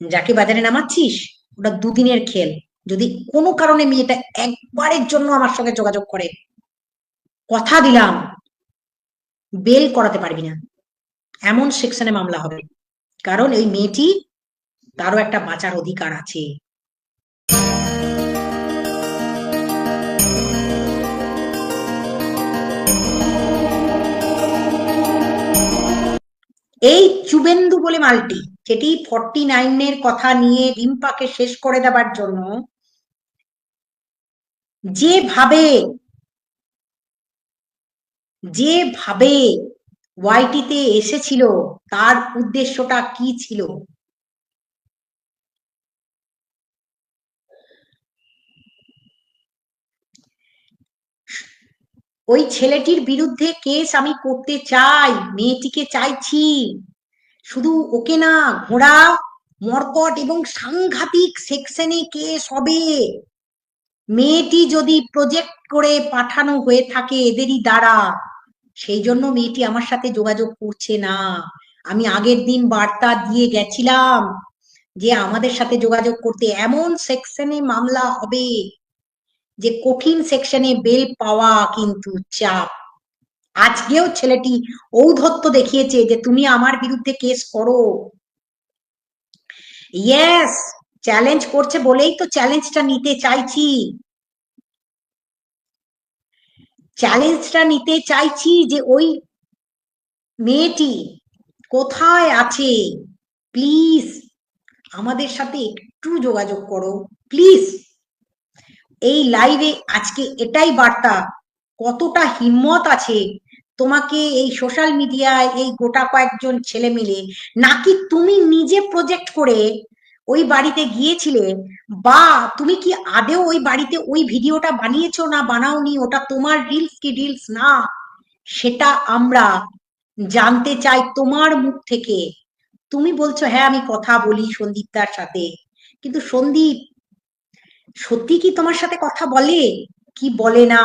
যাকে বাজারে নামাচ্ছিস, ওটা দুদিনের খেল। যদি কোনো কারণে মেয়েটা একবারের জন্য আমার সঙ্গে যোগাযোগ করে, কথা দিলাম, বেল করাতে পারবি না। এমন সেকশনে মামলা হবে। কারণ এই মেয়েটি তারও একটা বাঁচার অধিকার আছে। এই চুবেন্দু বলে মালটি যেটি ফর্টি নাইনের কথা নিয়ে রিম্পাকে শেষ করে দেবার জন্য যেভাবে যেভাবে ওয়াইটিতে এসেছিল, তার উদ্দেশ্যটা কি ছিল? ওই ছেলেটির বিরুদ্ধে কেস আমি করতে চাই, মেয়েটিকে চাইছি। শুধু ওকে না, ঘোড়া, মর্কট এবং সাংঘাতিক সেকশনে কেস হবে মেয়েটি যদি প্রজেক্ট করে পাঠানো হয়ে থাকে এদেরই দ্বারা। সেই জন্য মেয়েটি আমার সাথে যোগাযোগ করছে না। আমি আগের দিন বার্তা দিয়ে গেছিলাম যে আমাদের সাথে যোগাযোগ করতে এমন সেকশনে মামলা হবে যে কঠিন সেকশনে বেল পাওয়া কিন্তু চাপ। আজকেও ছেলেটি ঔধত্য দেখিয়েছে যে তুমি আমার বিরুদ্ধে কেস করো। ইয়েস চ্যালেঞ্জ করছে বলেই তো চ্যালেঞ্জটা নিতে চাইছি। চ্যালেঞ্জটা নিতে চাইছি যে ওই মেয়েটি কোথায় আছে? প্লিজ আমাদের সাথে একটু যোগাযোগ করো। প্লিজ এই লাইভে আজকে এটাই বার্তা। কতটা হিম্মত আছে তোমাকে এই সোশ্যাল মিডিয়ায় এই গোটা কয়েকজন ছেলে মিলে, নাকি তুমি নিজে প্রজেক্ট করে ওই বাড়িতে গিয়েছিলে? বা তুমি কি আদেও ওই বাড়িতে ওই ভিডিওটা বানিয়েছো না বানাওনি? ওটা তোমার রিলস কি রিলস না। সেটা আমরা জানতে চাই তোমার মুখ থেকে। তুমি বলছো হ্যাঁ আমি কথা বলি সন্দীপদার সাথে। কিন্তু সন্দীপ, সত্যি কি তোমার সাথে কথা বলে? কি বলে না?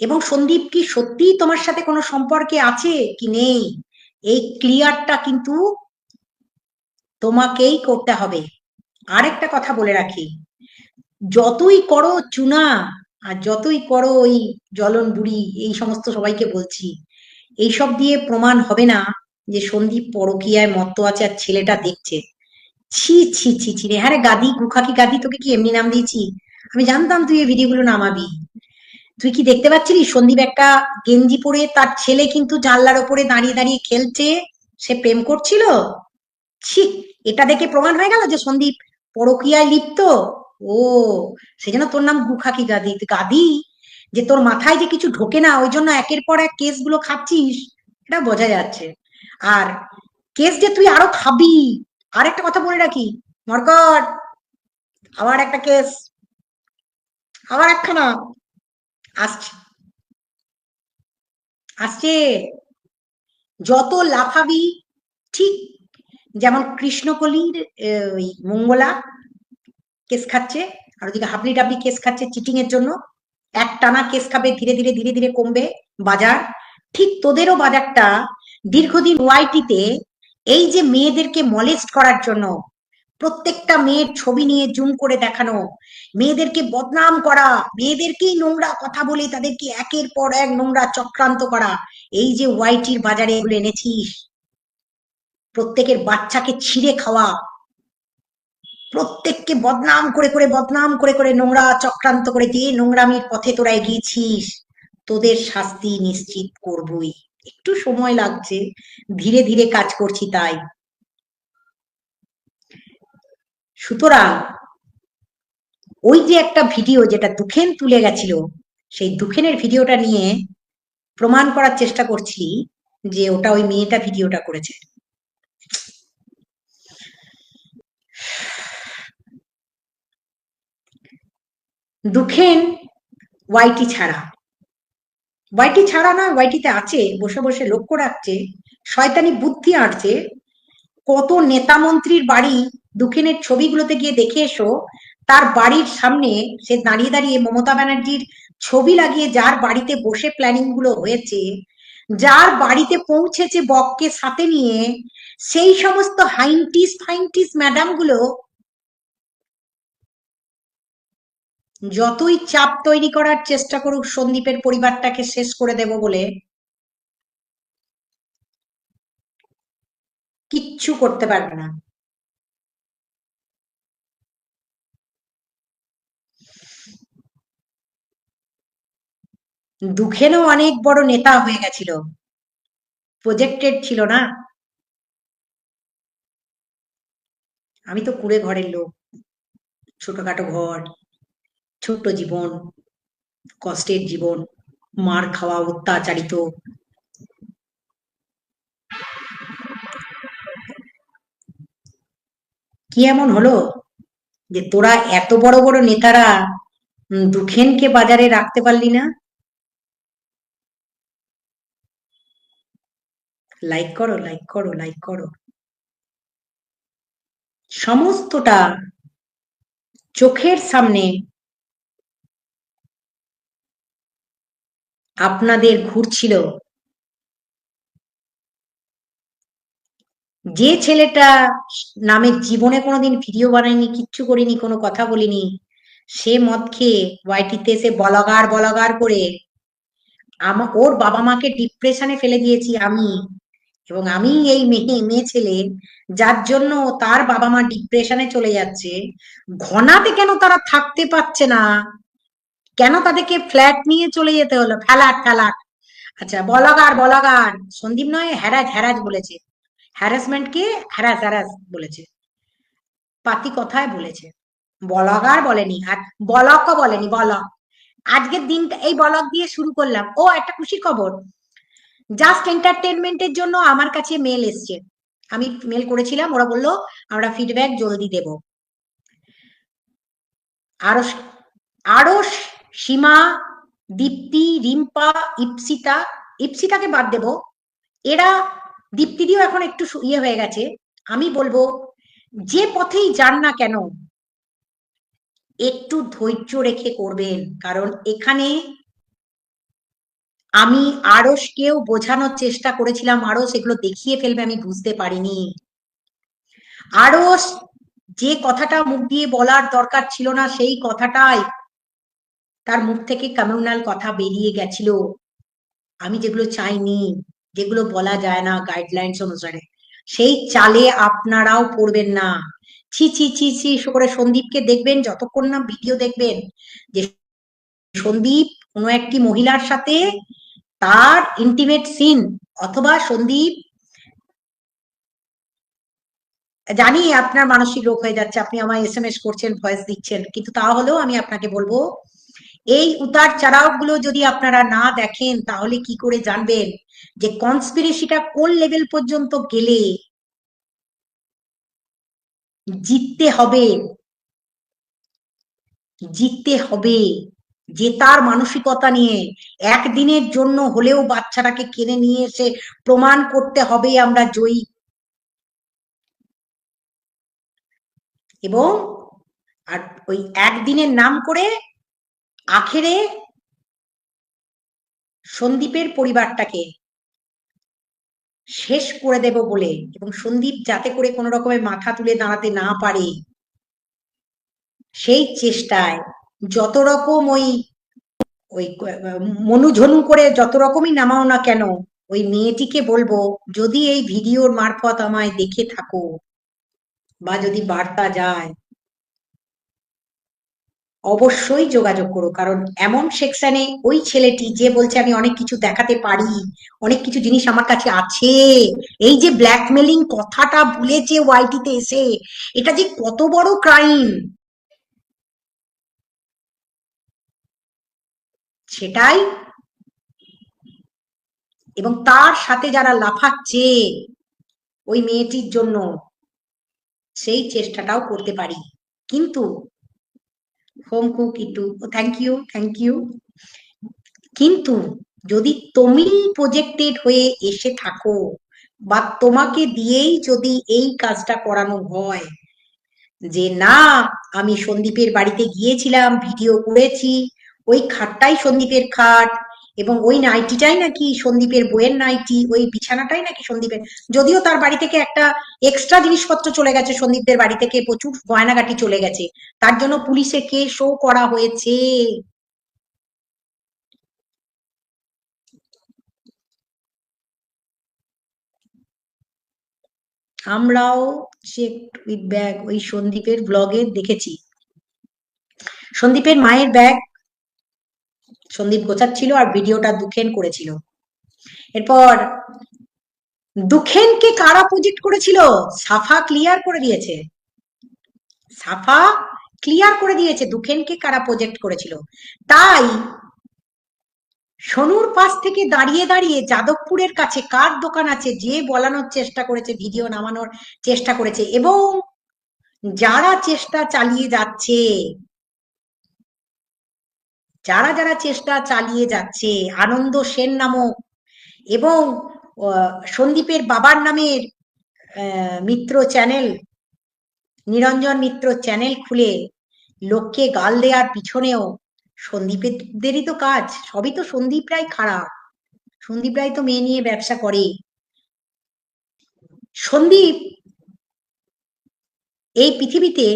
এবং সন্দীপ কি সত্যি তোমার সাথে কোনো সম্পর্কে আছে কি নেই? এই ক্লিয়ারটা কিন্তু তোমাকেই করতে হবে। আরেকটা কথা বলে রাখি। যতই করো চুনা আর যতই করো ওই জলন বুড়ি, এই সমস্ত সবাইকে বলছি, এইসব দিয়ে প্রমাণ হবে না যে সন্দীপ পরকিয়ায় মত্ত আছে আর ছেলেটা দেখছে। ছি ছি ছি ছি রে। হ্যাঁ গাদি, গুখাকি গাদি, তোকে কি এমনি নাম দিয়েছি? আমি জানতাম তুই এই ভিডিওগুলো নামাবি। তুই কি দেখতে পাচ্ছিলি সন্দীপ একটা গেঞ্জি পরে তার ছেলে কিন্তু জানলার ওপরে দাঁড়িয়ে দাঁড়িয়ে খেলছে। সে প্রেম করছিল? ছি, এটা দেখে প্রমাণ হয়ে গেল যে সন্দীপ পরকিয়ায় লিপ্ত। ও সেজন্য তোর নাম গুখাকি গাদি গাদি, যে তোর মাথায় যে কিছু ঢোকে না, ওই জন্য একের পর এক কেসগুলো খাচ্ছিস, এটা বোঝা যাচ্ছে। আর কেস যে তুই আরও খাবি আর একটা কথা বলে রাখি মরকট আবার একটা কেস, আবার একখানা। আসছে। আসছে। যত লাফাবি, ঠিক যেমন কৃষ্ণকলির ওই মঙ্গলা কেস খাচ্ছে, আর ওদিকে হাবলি ডাবলি কেস খাচ্ছে চিটিং এর জন্য, এক টানা কেস খাবে, ধীরে ধীরে ধীরে ধীরে কমবে বাজার। ঠিক তোদেরও বাজারটা দীর্ঘদিন ওয়াইটিতে এই যে মেয়েদেরকে মলেস্ট করার জন্য প্রত্যেকটা মেয়ের ছবি নিয়ে জুম করে দেখানো। মেয়েদেরকে বদনাম করা, মেয়েদেরকেই নোংরা কথা বলে তাদেরকে একের পর এক নোংরা চক্রান্ত করা। এই যে ওয়াইটির বাজারে এগুলো এনেছিস প্রত্যেকের বাচ্চাকে ছিঁড়ে খাওয়া। প্রত্যেককে বদনাম করে করে, বদনাম করে করে নোংরা চক্রান্ত করে দিয়ে নোংরামির পথে তোরা এগিয়েছিস, তোদের শাস্তি নিশ্চিত করবই। একটু সময় লাগছে, ধীরে ধীরে কাজ করছি তাই। সুতরাং ওই যে একটা ভিডিও যেটা দুখেন তুলে গেছিল, সেই দুখেনের ভিডিওটা নিয়ে প্রমাণ করার চেষ্টা করছি যে ওটা ওই মেয়েটা ভিডিওটা করেছে। দুখেন ওয়াইটি ছাড়া। ওয়াইটি ছাড়া না, ওয়াইটিতে আছে, বসে বসে লক্ষ্য রাখছে, শয়তানি বুদ্ধি আঁটছে, কত নেতা মন্ত্রীর বাড়ি দুখেনের ছবিগুলোতে গিয়ে দেখে এসো, তার বাড়ির সামনে সে দাঁড়িয়ে দাঁড়িয়ে মমতা ব্যানার্জির ছবি লাগিয়ে যার বাড়িতে বসে প্ল্যানিংগুলো হয়েছে, যার বাড়িতে পৌঁছেছে বককে সাথে নিয়ে, সেই সমস্ত হাইন্টিস ফাইন্টিস ম্যাডামগুলো যতই চাপ তৈরি করার চেষ্টা করুক সন্দীপের পরিবারটাকে শেষ করে দেব বলে কিচ্ছু করতে পারবে না। দুঃখেরও অনেক বড় নেতা হয়ে গেছিল। প্রজেক্টেড ছিল না। আমি তো কুড়ে ঘরের লোক। ছোটখাটো ঘর, ছোট্ট জীবন, কষ্টের জীবন, মার খাওয়া, অত্যাচারিত। কি এমন হলো যে তোরা এত বড় বড় নেতারা দুখেনকে বাজারে রাখতে পারলি না? লাইক করো লাইক করো লাইক করো। সমস্তটা চোখের সামনে আপনাদের ঘুরছিল। যে ছেলেটা নামের জীবনে কোনোদিন ভিডিও বানায়নি, কিচ্ছু করিনি, কোনো কথা বলিনি, সে মদ খেয়ে ওয়াইটিতে এসে বলগার বলগার করে আমা, ওর বাবা মাকে ডিপ্রেশনে ফেলে দিয়েছি আমি। এবং আমি এই মেয়ে মেয়ে ছেলে যার জন্য তার বাবা মা ডিপ্রেশনে চলে যাচ্ছে, ঘনাতে কেন তারা থাকতে পারছে না? কেন তাদেরকে ফ্ল্যাট নিয়ে চলে যেতে হলো? ফ্যালাট ফ্যালাট আচ্ছা বলাগার বলাগার। সন্দীপ নয়, হ্যারাজ হ্যারাজ বলেছে। হ্যারাসমেন্টকে হ্যারাস হ্যারাস বলেছে। পাতি কথায় বলেছে। বলগার বলেনি, আর বলকও বলেনি, বলক। আজকের দিনটা, এই বলক দিয়ে শুরু করলাম। ও, একটা খুশি খবর। জাস্ট এন্টারটেনমেন্টের জন্য আমার কাছে মেল এসছে। আমি মেল করেছিলাম, ওরা বলল, আমরা ফিডব্যাক জলদি দেব। আরও আরও সীমা, দীপ্তি, রিম্পা, ইপসিতা, ইপসিতাকে বাদ দেব। এরা দীপ্তিদিও এখন একটু ইয়ে হয়ে গেছে। আমি বলব, যে পথেই যান না কেন, একটু ধৈর্য রেখে করবেন। কারণ এখানে আমি আরসকেও বোঝানোর চেষ্টা করেছিলাম আরস, এগুলো দেখিয়ে ফেলবে, আমি বুঝতে পারিনি। আরস, যে কথাটা মুখ দিয়ে বলার দরকার ছিল না, সেই কথাটাই তার মুখ থেকে কমিউনাল কথা বেরিয়ে গেছিল। আমি যেগুলো চাইনি, যেগুলো বলা যায় না গাইডলাইন্স অনুসারে। সেই চালে আপনারাও পড়বেন না। ছি ছি ছি ছি করে সন্দীপকে দেখবেন, যতক্ষণ না ভিডিও দেখবেন, যে সন্দীপ কোনো একটি মহিলার সাথে তার ইন্টিমেট সিন অথবা সন্দীপ জানি আপনার মানসিক রোগ হয়ে যাচ্ছে, আপনি আমায় এস এম এস করছেন ভয়েস দিচ্ছেন, কিন্তু তাহলেও আমি আপনাকে বলব, এই উতার চারাও গুলো যদি আপনারা না দেখেন, তাহলে কি করে জানবেন যে কনস্পিরেসিটা কোন লেভেল পর্যন্ত গেলে জিততে হবে? জিততে হবে। জেতার মানসিকতা নিয়ে একদিনের জন্য হলেও বাচ্চাটাকে কিনে নিয়ে এসে প্রমাণ করতে হবে আমরা জয়ী। এবং আর ওই একদিনের নাম করে আখেরে সন্দীপের পরিবারটাকে শেষ করে দেব বলে এবং সন্দীপ যাতে করে কোনো রকমের মাথা তুলে দাঁড়াতে না পারে, সেই চেষ্টায় যত রকম ওই ওই মনুঝনু করে যত রকমই নামাও না কেন, ওই মেয়েটিকে বলব, যদি এই ভিডিওর মারফত আমায় দেখে থাকো, বা যদি বার্তা যায়, অবশ্যই যোগাযোগ করো, কারণ এমন সেকশনে ওই ছেলেটি যে বলছে আমি অনেক কিছু দেখাতে পারি, অনেক কিছু জিনিস আমার কাছে আছে, এই যে ব্ল্যাকমেলিং কথাটা ভুলেছে ওয়াইটিতে এসে, এটা যে কত বড় ক্রাইম সেটাই। এবং তার সাথে যারা লাফাচ্ছে, ওই মেয়েটির জন্য সেই চেষ্টাটাও করতে পারি। কিন্তু হোম কুক ইটু থ্যাংক ইউ থ্যাংক ইউ কিন্তু যদি তুমি প্রজেক্টেড হয়ে এসে থাকো বা তোমাকে দিয়েই যদি এই কাজটা করানো হয়, যে না, আমি সন্দীপের বাড়িতে গিয়েছিলাম, ভিডিও করেছি ওই খাটটাই সন্দীপের খাট এবং ওই নাইটিটাই নাকি সন্দীপের বইয়ের নাইটি, ওই বিছানাটাই নাকি সন্দীপের। যদিও তার বাড়ি থেকে একটা এক্সট্রা জিনিসপত্র চলে গেছে, সন্দীপদের বাড়ি থেকে প্রচুর গয়নাগাটি চলে গেছে। তার জন্য পুলিশে কেসও করা হয়েছে। আমরাও চেক উইথ ব্যাগ ওই সন্দীপের ব্লগে দেখেছি। সন্দীপের মায়ের ব্যাগ সন্দীপ গোছাচ্ছিল আর ভিডিওটা দুখেন করেছিল। এরপর দুখেনকে কারা প্রজেক্ট করেছিল? সাফা ক্লিয়ার করে দিয়েছে। সাফা ক্লিয়ার করে দিয়েছে দুখেনকে কারা প্রজেক্ট করেছিল। তাই, সনুর পাশ থেকে দাঁড়িয়ে দাঁড়িয়ে যাদবপুরের কাছে কার দোকান আছে? যে বলানোর চেষ্টা করেছে, ভিডিও নামানোর চেষ্টা করেছে এবং যারা চেষ্টা চালিয়ে যাচ্ছে যারা যারা চেষ্টা চালিয়ে যাচ্ছে, আনন্দ সেন নামক এবং সন্দীপের বাবার নামের মিত্র চ্যানেল, নিরঞ্জন মিত্র চ্যানেল খুলে লোককে গাল দেওয়ার পিছনেও সন্দীপেরই তো কাজ। সবই তো সন্দীপ রায় খারাপ। সন্দীপ রায় তো মেয়ে নিয়ে ব্যবসা করে। সন্দীপ এই পৃথিবীতে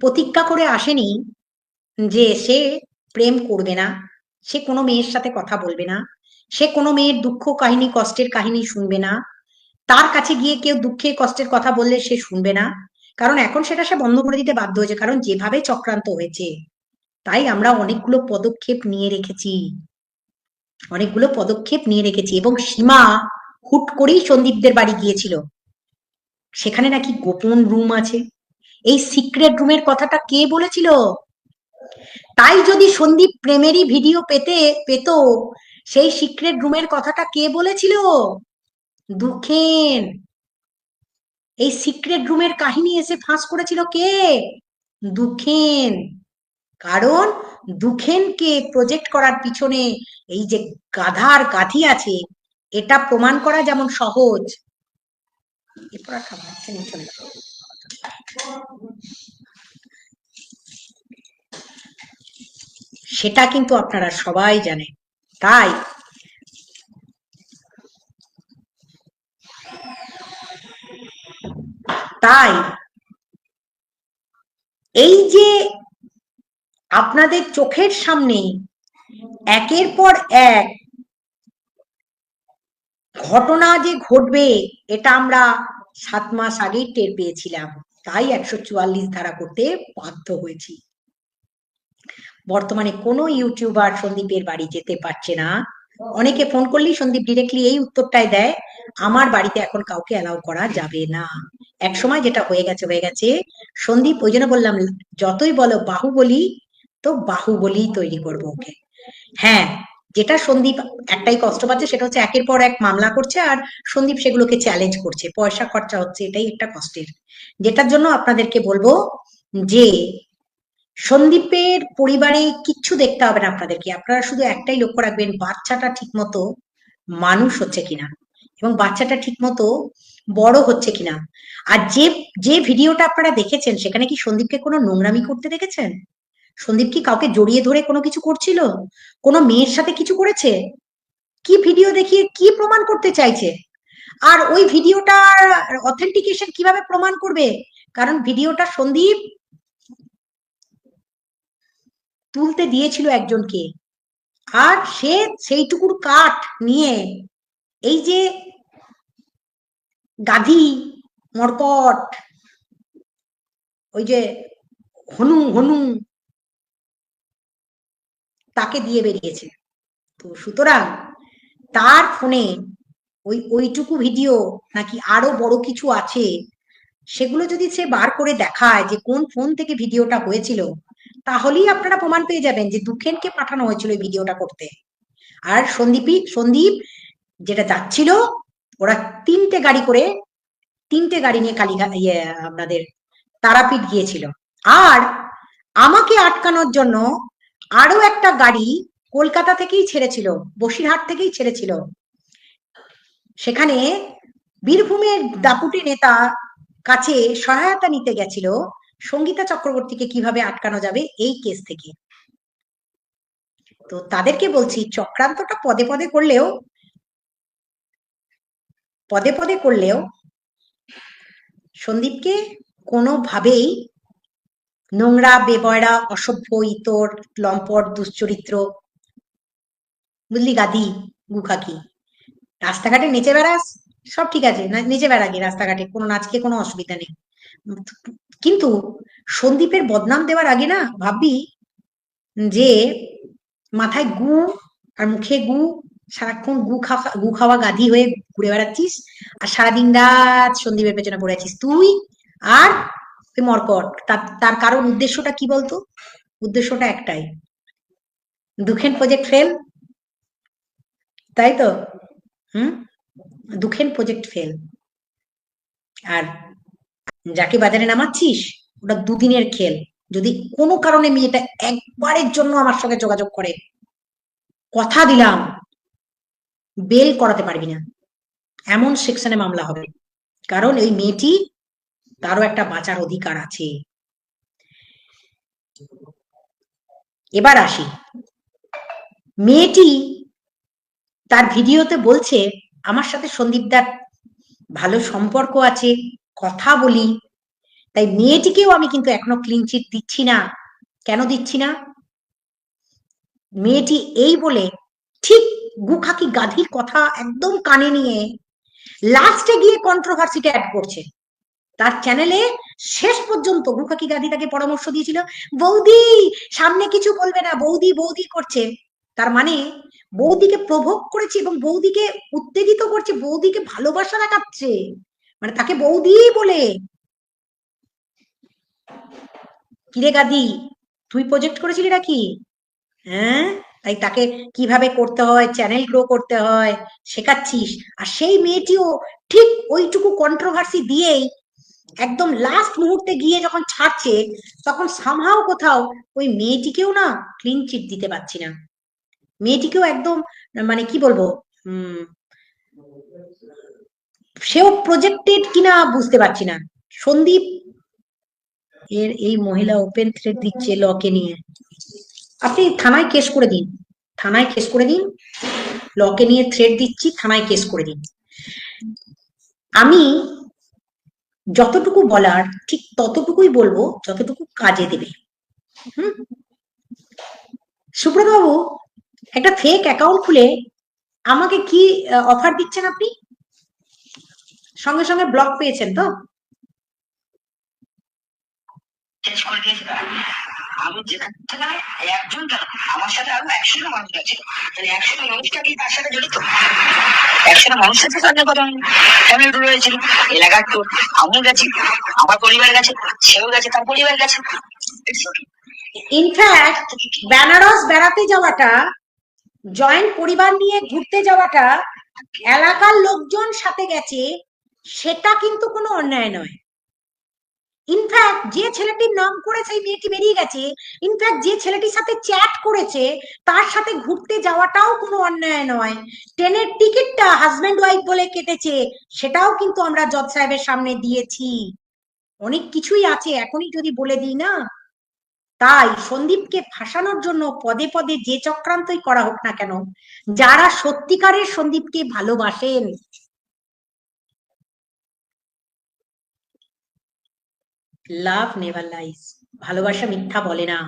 প্রতিজ্ঞা করে আসেনি যে সে প্রেম করবে না, সে কোনো মেয়ের সাথে কথা বলবে না, সে কোনো মেয়ের দুঃখ কাহিনী, কষ্টের কাহিনী শুনবে না, তার কাছে গিয়ে কেউ দুঃখের, কষ্টের কথা বললে সে শুনবে না, কারণ এখন সেটা সে বন্ধ করে দিতে বাধ্য হয়েছে, কারণ যেভাবে চক্রান্ত হয়েছে, তাই আমরা অনেকগুলো পদক্ষেপ নিয়ে রেখেছি, অনেকগুলো পদক্ষেপ নিয়ে রেখেছি এবং সীমা হুট করেই সন্দীপদের বাড়ি গিয়েছিল। সেখানে নাকি গোপন রুম আছে, এই সিক্রেট রুমের কথাটা কে বলেছিল? তাই যদি সন্দীপ প্রেমেরই ভিডিও পেতে, পেত, সেই সিক্রেট রুমের কথাটা কে বলেছিল? দুঃখেন। এই সিক্রেট রুমের কাহিনী এসে ফাঁস করেছিল কে? দুঃখেন। কারণ দুঃখেনকে প্রজেক্ট করার পিছনে এই যে গাধার গাধি আছে, এটা প্রমাণ করা যেমন সহজ। সেটা কিন্তু আপনারা সবাই জানেন। তাই তাই এই যে আপনাদের চোখের সামনে একের পর এক ঘটনা যে ঘটবে, এটা আমরা সাত মাস আগেই টের পেয়েছিলাম। তাই একশো চুয়াল্লিশ ধারা করতে বাধ্য হয়েছি। বর্তমানে কোনো ইউটিউবার সন্দীপের বাড়ি যেতে পারছে না। অনেকে ফোন করলেই সন্দীপ ডিরেক্টলি এই উত্তরটাই দেয়, আমার বাড়িতে এখন কাউকে অ্যালাউ করা যাবে না। এক সময় যেটা হয়ে গেছে হয়ে গেছে, সন্দীপ ওই জন্য বললাম, যতই বলো বাহুবলী, তো বাহুবলী তৈরি করব ওকে। হ্যাঁ যেটা সন্দীপ একটাই কষ্ট পাচ্ছে সেটা হচ্ছে একের পর এক মামলা করছে আর সন্দীপ সেগুলোকে চ্যালেঞ্জ করছে। পয়সা খরচা হচ্ছে, এটাই একটা কষ্টের। যেটার জন্য আপনাদেরকে বলব যে সন্দীপের পরিবারে কিচ্ছু দেখতে হবে না আপনাদেরকে। আপনারা শুধু একটাই লক্ষ্য রাখবেন, বাচ্চাটা ঠিক মতো মানুষ হচ্ছে কিনা এবং বাচ্চাটা ঠিক মতো বড় হচ্ছে কিনা। আর যে যে ভিডিওটা আপনারা দেখেছেন, সেখানে কি সন্দীপকে কোনো নোংরামি করতে দেখেছেন? সন্দীপ কি কাউকে জড়িয়ে ধরে কোনো কিছু করছিল? কোনো মেয়ের সাথে কিছু করেছে? কি ভিডিও দেখিয়ে কি প্রমাণ করতে চাইছে? আর ওই ভিডিওটার অথেন্টিকেশন কীভাবে প্রমাণ করবে? কারণ ভিডিওটা সন্দীপ তুলতে দিয়েছিল একজনকে। আর সে সেইটুকুর কাঠ নিয়ে এই যে গাধি, মরকট, ওই যে হনু হনু তাকে দিয়ে বেরিয়েছে। তো সুতরাং তার ফোনে ওই, ওইটুকু ভিডিও নাকি আরও বড় কিছু আছে, সেগুলো যদি সে বার করে দেখায় যে কোন ফোন থেকে ভিডিওটা হয়েছিল তাহলেই আপনারা প্রমাণ পেয়ে যাবেন যে দুঃখেনকে পাঠানো হয়েছিল এই ভিডিওটা করতে। আর সন্দীপই, সন্দীপ যেটা যাচ্ছিল, ওরা তিনটে গাড়ি করে, তিনটে গাড়ি নিয়ে কালীঘাট ইয়ে আপনাদের তারাপীঠ গিয়েছিল। আর আমাকে আটকানোর জন্য আরও একটা গাড়ি কলকাতা থেকেই ছেড়েছিল, বসিরহাট থেকেই ছেড়েছিল। সেখানে বীরভূমের দাপুটি নেতা কাছে সহায়তা নিতে গেছিল সঙ্গীতা চক্রবর্তীকে কীভাবে আটকানো যাবে এই কেস থেকে। তো তাদেরকে বলছি, চক্রান্তটা পদে পদে করলেও, পদে পদে করলেও সন্দীপকে কোনোভাবেই নোংরা, বেবয়রা, অসভ্য, ইতর, লম্পট, দুশ্চরিত্র বুঝলি গাদি গুখাকি রাস্তাঘাটে নেচে বেড়াস সব ঠিক আছে, না- নেচে বেড়াগে রাস্তাঘাটে, কোনো নাচকে কোনো অসুবিধা নেই। কিন্তু সন্দীপের বদনাম দেওয়ার আগে না ভাববি যে মাথায় গু আর মুখে গু, সারাক্ষণ গু খাওয়া গু খাওয়া গাধি হয়ে ঘুরে বেড়াচ্ছিস আর সারাদিন রাত সন্দীপের পেছনে পড়ে আছিস। তুই আর ওই মরকট, তার তার কারণ উদ্দেশ্যটা কি বলতো? উদ্দেশ্যটা একটাই। দুখেন প্রজেক্ট ফেল তাই তো? হুম? দুখেন প্রজেক্ট ফেল আর যাকে বাজারে নামাচ্ছিস, ওটা দুদিনের খেল। যদি কোনো কারণে মেয়েটা একবারের জন্য আমার সঙ্গে যোগাযোগ করে, কথা দিলাম বেল করাতে পারবি না। এমন সেকশনে মামলা হবে। কারণ এই মেয়েটি তারও একটা বাঁচার অধিকার আছে। এবার আসি। মেয়েটি তার ভিডিওতে বলছে আমার সাথে সন্দীপদার ভালো সম্পর্ক আছে, কথা বলি। তাই মেয়েটিকেও আমি কিন্তু এখনও ক্লিন চিট দিচ্ছি না। কেন দিচ্ছি না? মেয়েটি এই বলে, ঠিক গুখাকি গাধির কথা একদম কানে নিয়ে লাস্টে গিয়ে কন্ট্রোভার্সিটা অ্যাড করছে। তার চ্যানেলে শেষ পর্যন্ত গুখাকি গাধি তাকে পরামর্শ দিয়েছিল, বৌদি, সামনে কিছু বলবে না, বৌদি বৌদি করছে। তার মানে বৌদিকে প্রভোগ করেছে এবং বৌদিকে উত্তেজিত করছে, বৌদিকে ভালোবাসা দেখাচ্ছে। মানে তাকে বৌদি বলে। কিরে গাদি, তুই প্রজেক্ট করেছিলি নাকি? হ্যাঁ? তাই তাকে কীভাবে করতে হয় চ্যানেল গ্রো করতে হয়, শেখাচ্ছিস। আর সেই মেয়েটিও ঠিক ওইটুকু কন্ট্রোভার্সি দিয়েই একদম লাস্ট মুহূর্তে গিয়ে যখন ছাড়ছে, তখন সামহাও কোথাও ওই মেয়েটিকেও না ক্লিন চিট দিতে পারছি না। মেয়েটিকেও একদম মানে কি বলব সেও প্রজেক্টেড কিনা বুঝতে পারছি না। সন্দীপ, এর এই মহিলা ওপেন থ্রেড দিচ্ছে লকে নিয়ে। আপনি থানায় কেস করে দিন। থানায় কেস করে দিন। লকে নিয়ে থ্রেড দিচ্ছি, থানায় কেস করে দিন। আমি যতটুকু বলার, ঠিক ততটুকুই বলব, যতটুকু কাজে দেবে। হুম? সুব্রত বাবু একটা ফেক অ্যাকাউন্ট খুলে আমাকে কি অফার দিচ্ছেন আপনি? সঙ্গে সঙ্গে ব্লক পেয়েছেন তো? শেষ করে আমি যেখান একজন আমার সাথে আরও একশোটা মানুষ আছে। তাহলে একশোটা মানুষটা কি তার সাথে জড়িত। একশোটা মানুষের সাথে তাদের কথা ফ্যামিলি টুর হয়েছিল এলাকার টুর আমিও গেছি আমার পরিবার গেছে সেও গেছে তার পরিবার গেছে ইনফ্যাক্ট বেনারস বেড়াতে যাওয়াটা জয়েন্ট পরিবার নিয়ে ঘুরতে যাওয়াটা এলাকার লোকজন সাথে গেছে, সেটা কিন্তু কোনো অন্যায় নয়। ইনফ্যাক্ট যে ছেলেটির নাম করে সেই মেয়েটি বেরিয়ে গেছে ইনফ্যাক্ট যে ছেলেটির সাথে চ্যাট করেছে, তার সাথে ঘুরতে যাওয়াটাও কোনো অন্যায় নয়। ট্রেনের টিকিটটা হাজব্যান্ড ওয়াইফ বলে কেটেছে, সেটাও কিন্তু আমরা জজ সাহেবের সামনে দিয়েছি। অনেক কিছুই আছে, এখনই যদি বলে দিই না তাই সন্দীপকে ফাঁসানোর জন্য পদে পদে যে চক্রান্তই করা হোক না কেন, যারা সত্যিকারের সন্দীপকে ভালোবাসেন। লাভ নেভার লাইস ভালোবাসা মিথ্যা বলে না।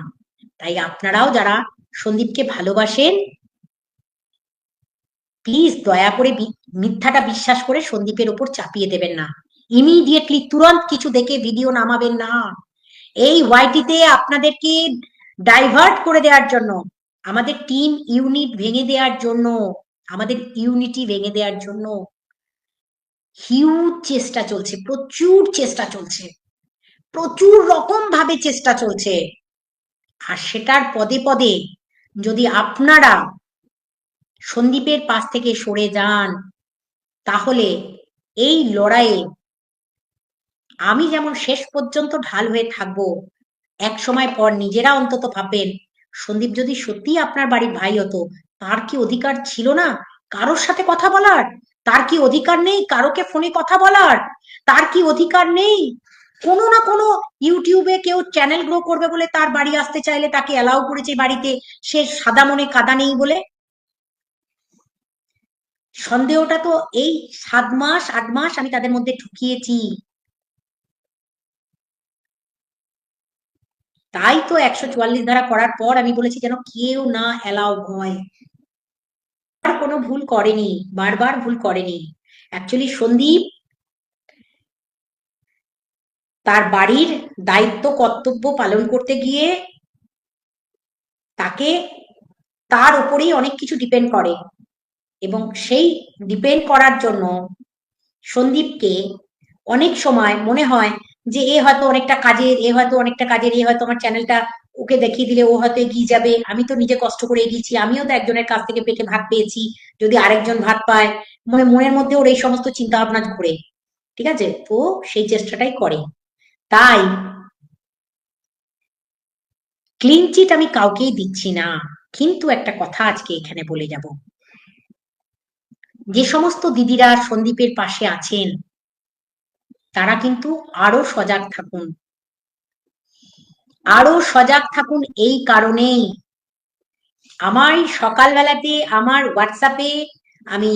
তাই আপনারাও যারা সন্দীপকে ভালোবাসেন প্লিজ দয়া করে মিথ্যাটা বিশ্বাস করে সন্দীপের উপর চাপিয়ে দেবেন না। ইমিডিয়েটলি তুরন্ত কিছু দেখে ভিডিও নামাবেন না। এই ওয়াইটিতে আপনাদেরকে ডাইভার্ট করে দেওয়ার জন্য, আমাদের টিম ইউনিট ভেঙে দেওয়ার জন্য, আমাদের ইউনিটি ভেঙে দেওয়ার জন্য হিউজ চেষ্টা চলছে, প্রচুর চেষ্টা চলছে, প্রচুর রকম ভাবে চেষ্টা চলছে। আর সেটার পদে পদে যদি আপনারা সন্দীপের পাশ থেকে সরে যান, তাহলে এই লড়াইয়ে আমি যেমন শেষ পর্যন্ত ঢাল হয়ে থাকব, এক সময় পর নিজেরা অন্তত ভাববেন, সন্দীপ যদি সত্যি আপনার বাড়ির ভাই হতো, তার কি অধিকার ছিল না কারোর সাথে কথা বলার? তার কি অধিকার নেই কারোকে ফোনে কথা বলার? তার কি অধিকার নেই? কোনো না কোনো ইউটিউবে কেউ চ্যানেল গ্রো করবে বলে তার বাড়ি আসতে চাইলে তাকে অ্যালাউ করেছে বাড়িতে, সে সাদা মনে কাদা নেই বলে? সন্দেহটা তো এই সাত মাস, আট মাস আমি তাদের মধ্যে ঢুকিয়েছি তাই তো একশো চুয়াল্লিশ ধারা করার পর আমি বলেছি যেন কেউ না অ্যালাউ হয়। কোনো ভুল করেনি, বারবার ভুল করেনি। অ্যাকচুয়ালি সন্দীপ, তার বাড়ির দায়িত্ব, কর্তব্য পালন করতে গিয়ে তাকে তার উপরেই অনেক কিছু ডিপেন্ড করে। এবং সেই ডিপেন্ড করার জন্য সন্দীপকে অনেক সময় মনে হয় যে এ হয়তো অনেকটা কাজের, এ হয়তো অনেকটা কাজের, এ হয়তো আমার চ্যানেলটা ওকে দেখিয়ে দিলে ও হয়তো এগিয়ে যাবে। আমি তো নিজে কষ্ট করে এগিয়েছি, আমিও তো একজনের কাছ থেকে পেটে ভাত পেয়েছি, যদি আরেকজন ভাত পায়। মনে মনের মধ্যে ওর এই সমস্ত চিন্তা ভাবনা ঘুরে, ঠিক আছে? তো সেই চেষ্টাটাই করে। তাই ক্লিন চিট আমি কাউকেই দিচ্ছি না, কিন্তু একটা কথা আজকে এখানে বলে যাব। যে সমস্ত দিদিরা সন্দীপের পাশে আছেন তারা কিন্তু আরও সজাগ থাকুন। আরও সজাগ থাকুন এই কারণেই। আমার সকালবেলাতে, আমার হোয়াটসঅ্যাপে আমি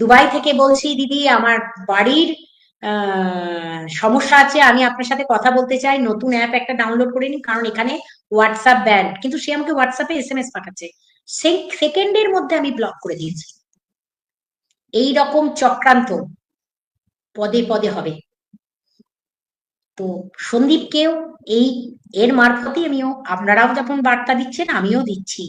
দুবাই থেকে বলছি, দিদি, আমার বাড়ির সমস্যা আছে, আমি আপনার সাথে কথা বলতে চাই। নতুন অ্যাপ একটা ডাউনলোড করে নিন, কারণ এখানে হোয়াটসঅ্যাপ ব্যান্ড কিন্তু সে আমাকে হোয়াটসঅ্যাপে এস এম এস পাঠাচ্ছে সেকেন্ডের মধ্যে আমি ব্লক করে দিয়েছি। এই রকম চক্রান্ত। পদে পদে হবে। তো সন্দীপকেও এই এর মারফতে আমিও, আপনারাও যখন বার্তা দিচ্ছেন, আমিও দিচ্ছি।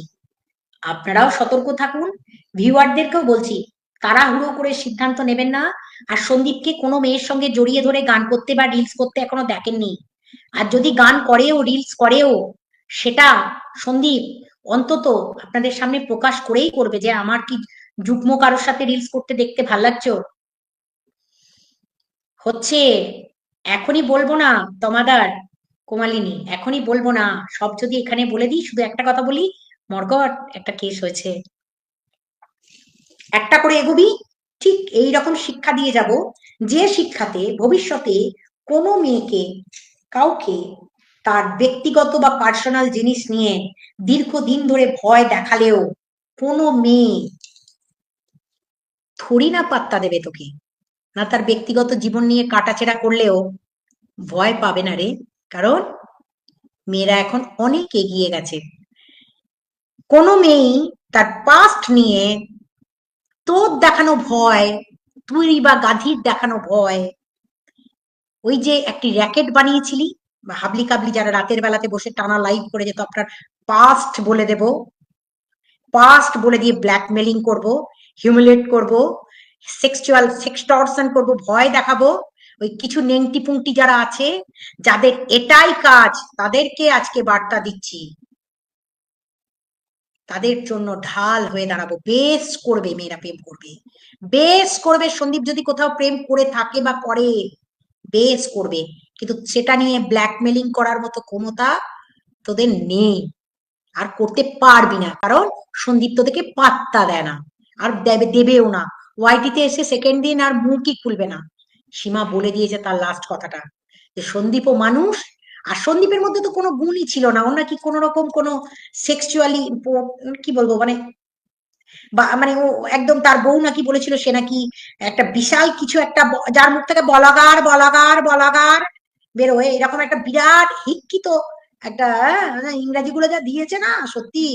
আপনারাও সতর্ক থাকুন। ভিউয়ারদেরকেও বলছি তাড়াহুড়ো করে সিদ্ধান্ত নেবেন না। আর সন্দীপকে কোনো মেয়ের সঙ্গে জড়িয়ে ধরে গান করতে বা রিলস করতে এখনও দেখেননি। আর যদি গান করেও রিলস করেও, সেটা সন্দীপ অন্তত আপনাদের সামনে প্রকাশ করেই করবে যে, আমার কি যুগ্ম কারোর সাথে রিলস করতে দেখতে ভালো লাগছো হচ্ছে, এখনই বলব না, তমাদার, কোমালিনী, এখনই বলব না, সব যদি এখানে বলে দিই, শুধু একটা কথা বলি মর্গট একটা কেস হয়েছে। একটা করে এগোবি, ঠিক এই রকম শিক্ষা দিয়ে যাব, যে শিক্ষাতে ভবিষ্যতে কোনো মেয়েকে, কাউকে তার ব্যক্তিগত বা পার্সোনাল জিনিস নিয়ে দীর্ঘদিন ধরে ভয় দেখালেও কোনো মেয়ে থরি না পাত্তা দেবে তোকে। না, তার ব্যক্তিগত জীবন নিয়ে কাটাছেড়া করলেও ভয় পাবে না রে। কারণ মেয়েরা এখন অনেক এগিয়ে গেছে। কোনো মেয়েই তার পাস্ট নিয়ে তোর দেখানো ভয়, তুই বা গাধীর দেখানো ভয়। ওই যে একটি র্যাকেট বানিয়েছিলি, বা হাবলি কাবলি যারা রাতের বেলাতে বসে টানা লাইভ করে যেত আপনার পাস্ট বলে দেব পাস্ট বলে দিয়ে ব্ল্যাকমেলিং করব হিউমিলেট করব সেক্সুয়াল সেক্সটর্শন করব, ভয় দেখাবো। ওই কিছু নেংটি পুংটি যারা আছে, যাদের এটাই কাজ, তাদেরকে আজকে বার্তা দিচ্ছি। তাদের জন্য ঢাল হয়ে দাঁড়াবো। বেশ করবে মেয়েরা, প্রেম করবে। বেশ করবে, সন্দীপ যদি কোথাও প্রেম করে থাকে বা করে, বেশ করবে। কিন্তু সেটা নিয়ে ব্ল্যাকমেলিং করার মতো ক্ষমতা তোদের নেই। আর করতে পারবি না, কারণ সন্দীপ তোদেরকে পাত্তা দেয় না। আর দেবে, দেবেও না। ওয়াইটিতে এসে সেকেন্ড দিন আর মুখই খুলবে না। সীমা বলে দিয়েছে তার লাস্ট কথাটা। যে সন্দীপও মানুষ আর সন্দীপের মধ্যে তো কোনো গুণই ছিল না। ওর নাকি কোনো রকম কোনো সেক্সুয়ালি কি বলব মানে বা মানে ও একদম তার বউ নাকি বলেছিল সে নাকি একটা বিশাল কিছু একটা যার মুখ থেকে বলাগার বলাগার বলাগার বেরোয় এরকম একটা বিরাট হিক্ষিত একটা হ্যাঁ, ইংরাজি গুলো যা দিয়েছে না সত্যি।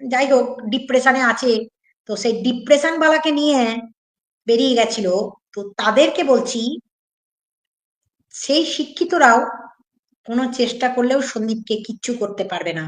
যাই হোক ডিপ্রেশনে আছে। তো সেই ডিপ্রেশন বালাকে নিয়ে বেরিয়ে গেছিল, তো তাদেরকে বলছি, সেই শিক্ষিতরাও কোনো চেষ্টা করলেও সন্দীপকে কিচ্ছু করতে পারবে না।